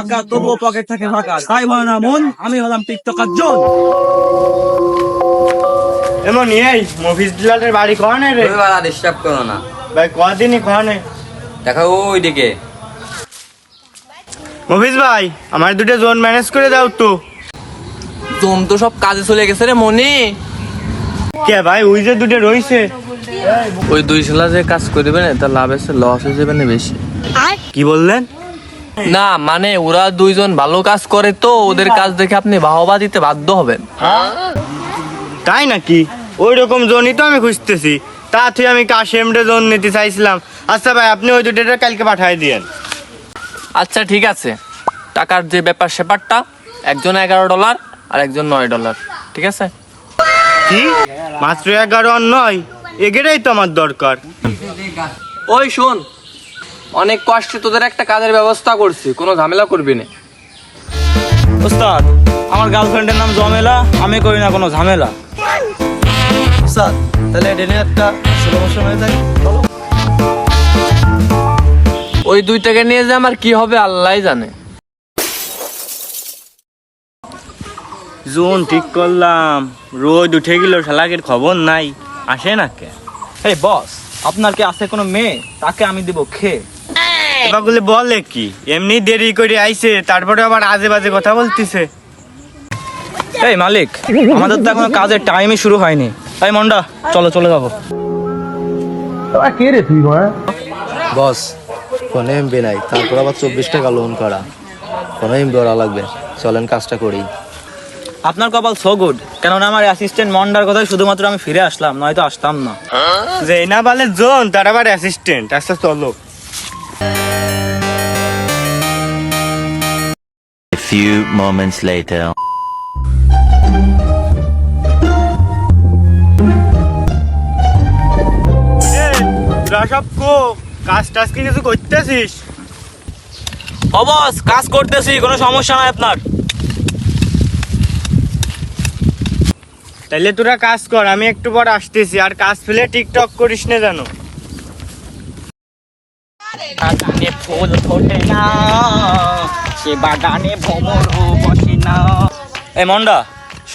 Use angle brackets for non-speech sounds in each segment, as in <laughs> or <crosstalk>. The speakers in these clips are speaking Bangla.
টাকা তবুও পকেট থাকে ফাঁকা। তাই ভয় না মন আমি হলাম টিকটকার জন। এমন এই মফিজ ডিলারের বাড়ি কনে রে? তুমি বাড়া ডিস্টার্ব করো না। ভাই কদিনই কনে দেখো ওইদিকে। মফিজ ভাই আমার দুটো জোন ম্যানেজ করে দাও তো জম তো সব কাজে চলে গেছে রে মনি। কে ভাই ওই যে দুটো রইছে। ওই দুই শালা যে কাজ করবে না তার লাভ আছে লস হয়ে যাবে না বেশি। কি বললেন? না মানে ওরা দুইজন ভালো কাজ করে তো ওদের কাজ দেখে আপনি বাহবা দিতে বাধ্য হবেন। তাই নাকি? ওই রকম জোনই তো আমি খুঁজতেছি। তা তুই আমি কাশেমরে জোন নিতে চাইছিলাম। আচ্ছা ভাই আপনি ওই দুটোটা কালকে পাঠাই দিয়েন। আচ্ছা ঠিক আছে। টাকার যে ব্যাপার সেপারটা একজন এগারো ডলার আর একজন নয় ডলার ঠিক আছে? কি? মাত্র এগারো আর নয়? এগেরাই তো আমার দরকার। ওই শোন অনেক কষ্টে তোদের একটা কাজের ব্যবস্থা করছি কোনো ঝামেলা করবি না। ওস্তাদ আমার গার্লফ্রেন্ডের নাম জমেলা আমি করি না কোনো ঝামেলা। স্যার তাহলে এটা নিয়ে একটা বছর হয়ে যায় ওই দুই টাকা নিয়ে যে আমার কি হবে আল্লাহ জানে। জোন ঠিক করলাম। রোদ উঠে গেল শালাকের খবর নাই। আসে না কে? এই বস আপনার কি আছে কোনো মেয়ে? তাকে আমি দিব খেয়ে। এবারগুলো বলে কি? এমনি দেরি করে আইছে তারপরে আবার আজে বাজে কথা বলতিছে। এই মালিক আমাদের তো এখনও কাজের টাইমই শুরু হয়নি। এই মন্ডা চলো চলে যাব। বস কোনো এমবি নাই। তারপর আবার চব্বিশ টাকা লোন করা। কোনো এমবি ওরা লাগবে। চলেন কাজটা করি। আপনার কপাল সো গুড কেননা আমার অ্যাসিস্ট্যান্ট মন্ডার কথাই শুধুমাত্র আমি ফিরে আসলাম নয়তো আসতাম না। যে না বলে জোন তার আবার অ্যাসিস্ট্যান্ট আচ্ছা চলো। Few moments later. কো কাজ টাজ কি কিছু করতেছিস? ও কাজ করতেছি কোনো সমস্যা নাই আপনার। তাইলে তোরা কাজ কর আমি একটু পর আসতেছি আর কাজ ফেলে টিকটক করিস না জানো ফুল ফোটে না। সে বাগানে ভ্রমর বসে না। এই মন্ডা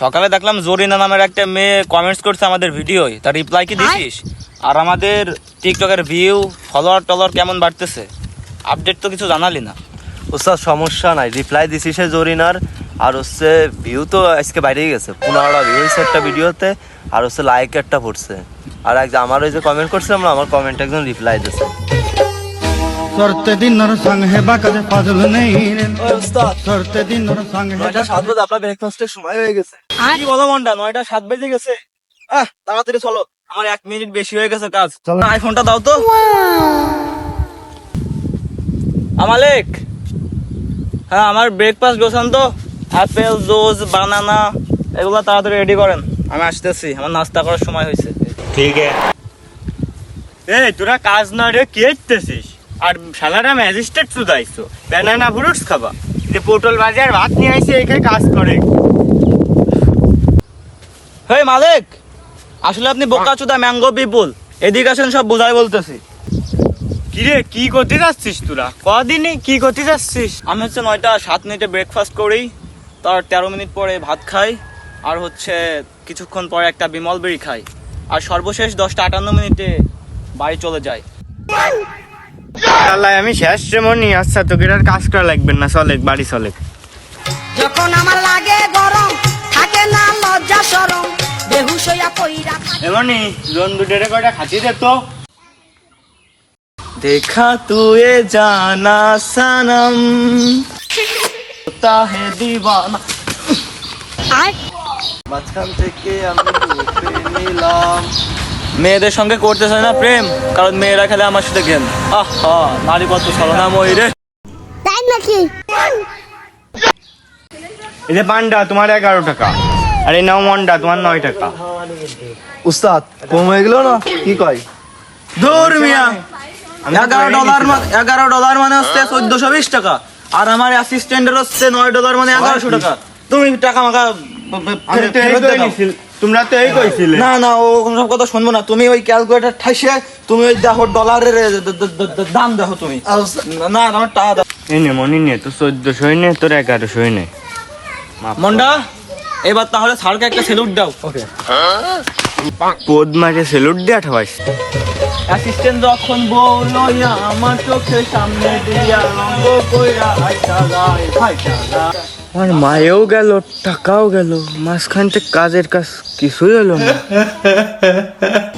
সকালে দেখলাম জরিনা নামের একটা মেয়ে কমেন্টস করছে আমাদের ভিডিওয়। তার রিপ্লাই কি দিছিস? আর আমাদের টিকটকের ভিউ ফলোয়ার টলোয়ার কেমন বাড়তেছে? আপডেট তো কিছু জানালি না। ওস্তাদ সমস্যা নাই। রিপ্লাই দিছি সে জরিনার। আর হচ্ছে ভিউ তো আজকে বাইরেই গেছে। পনেরোটা ভিউ হয়েছে একটা ভিডিওতে। আর হচ্ছে লাইক একটা পড়ছে। আর এক আমার ওই যে কমেন্ট করছিলাম না আমার কমেন্ট একজন রিপ্লাই দিছে সরতে দিনর সঙ্গে বাকাতে পাজল নেই সরতে দিনর সঙ্গে সাত বাজে আপনার ব্রেকফাস্টের সময় হয়ে গেছে। কি বলো মন্ডা নয়টা সাত বেজে গেছে। আহ তাড়াতাড়ি চলো। আমার এক মিনিট বেশি হয়ে গেছে কাজ। চলো। আইফোনটা দাও তো। আমালেক। হ্যাঁ আমার ব্রেকফাস্ট গোছান তো। অ্যাপেল জুস বানানা এগুলো তাড়াতাড়ি রেডি করেন। আমি আসতেছি আমার নাস্তা করার সময় হয়েছে। ঠিক আছে। এই তোরা কাজ না রে কি করতেছিস? আর শালারা ম্যাজিস্ট্রেট সুদাইছো ব্যানানা ফ্রুটস খাবা। যে পটল ভাজি আর ভাত নিয়ে আইসে এখানে কাজ করে। হে মালিক! আসলে আপনি বোকাচোদা ম্যাঙ্গো পিপুল এদিকে আসেন সব বোঝাই বলতেছি। কি রে কি করতে যাচ্ছিস তোরা? কদিনই কি করতে যাচ্ছিস? আমি হচ্ছে নয়টা সাত মিনিটে ব্রেকফাস্ট করি। তার তেরো মিনিট পরে ভাত খাই। আর হচ্ছে কিছুক্ষণ পরে একটা বিমল বেরি খাই। আর সর্বশেষ দশটা আটান্ন মিনিটে বাড়ি চলে যাই। আল্লাহ আমি শেষ মনি আচ্ছা তোকে আর কাজ করা লাগবে না চলে বাড়ি চলে যখন আমার লাগে গরম থাকে না লজ্জা সরম বেহুশ হইয়া পইরা এমনি লোন দুটোরে কয়টা খাতি দে তো। দেখা তুয়ে জানা সনম। তাহে দিওয়ানা মাঝখান থেকে আমি নিলাম। মেয়েদের সঙ্গে করতে চাই না প্রেম কারণ মেয়েরা খেলে আমার সাথে গেম। আহা নারী কত ছলনাময়ী রে। তাই নাকি? এই যে পান্ডা তোমার এগারো টাকা। আর এই নাও মন্ডা তোমার নয় টাকা। উস্তাদ কম হয়ে গেল না? কি কয়? দূর মিয়া। এগারো ডলার মানে এগারো ডলার মানে হচ্ছে চোদ্দশো বিশ টাকা। আর আমার অ্যাসিস্ট্যান্টের হচ্ছে নয় ডলার মানে এগারোশো টাকা। তুমি টাকা মাকা তোমরা তো এই কইছিলে। না না ও কোনো সব কথা শুনব না। তুমি ওই ক্যালকুলেটর ঠাইসে তুমি ওই দেখো ডলারের দাম দেখো তুমি। না আমার টাকা দাও। এই নে মনি নে তো চোদ্দশোই নে তোর এগারোশোই নে। মন্ডা এবার তাহলে স্যারকে একটা সেলুট দাও। ওকে। পোদ মাঝে সেলুট দিয়ে ঠাবাস অ্যাসিস্ট্যান্ট যখন ইয়া, আমার চোখের সামনে দিয়া রঙ্গ কইরা হাইটা যায় আমার মায়েও গেল টাকাও গেল মাঝখান থেকে কাজের কাজ কিছুই হলো না। <laughs>